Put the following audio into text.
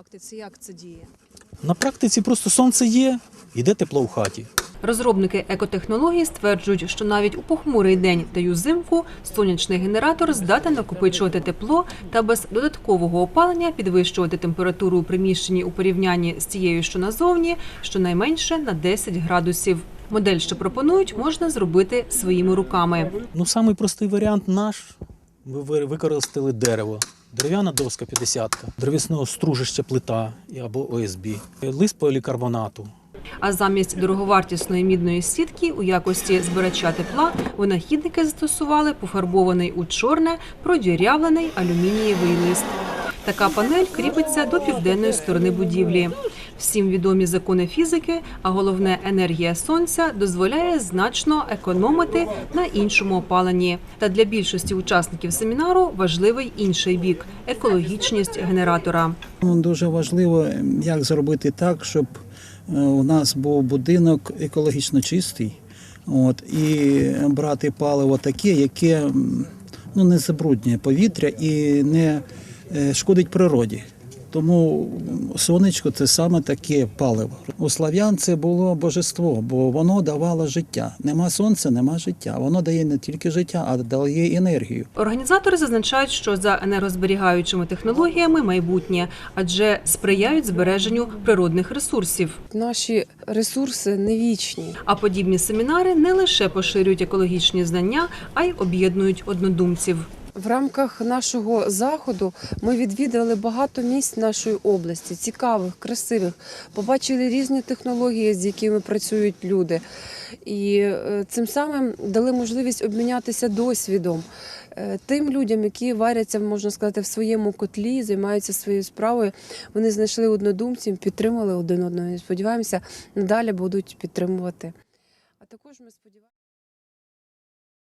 практиці як це діє? На практиці просто сонце є, йде тепло в хаті. Розробники екотехнологій стверджують, що навіть у похмурий день та й узимку сонячний генератор здатен накопичувати тепло та без додаткового опалення підвищувати температуру у приміщенні у порівнянні з тією, що назовні, щонайменше на 10 градусів. Модель, що пропонують, можна зробити своїми руками. Ну, самий простий варіант наш. Ми ви- використали дерево. Дерев'яна доска 50, дерев'яного стружища плита або ОСБ, лист полікарбонату. А замість дороговартісної мідної сітки у якості збирача тепла винахідники застосували пофарбований у чорне продірявлений алюмінієвий лист. Така панель кріпиться до південної сторони будівлі. Всім відомі закони фізики, а головне енергія сонця дозволяє значно економити на іншому опаленні. Та для більшості учасників семінару важливий інший бік екологічність генератора. Ну, Дуже важливо, як зробити так, щоб е, у нас був будинок екологічно чистий, от, і брати паливо таке, яке ну, не забруднює повітря і не е, шкодить природі. Тому сонечко це саме таке паливо. У слав'ян це було божество, бо воно давало життя. Нема сонця, нема життя. Воно дає не тільки життя, а дає енергію. Організатори зазначають, що за енергозберігаючими технологіями майбутнє, адже сприяють збереженню природних ресурсів. Наші ресурси не вічні. А подібні семінари не лише поширюють екологічні знання, а й об'єднують однодумців. В рамках нашого заходу ми відвідали багато місць нашої області, цікавих, красивих. Побачили різні технології, з якими працюють люди, і е, цим самим дали можливість обмінятися досвідом. Е, Тим людям, які варяться, можна сказати, в своєму котлі, займаються своєю справою, вони знайшли однодумців, підтримали один одного. І сподіваємося, надалі будуть підтримувати. А також ми сподіваємося.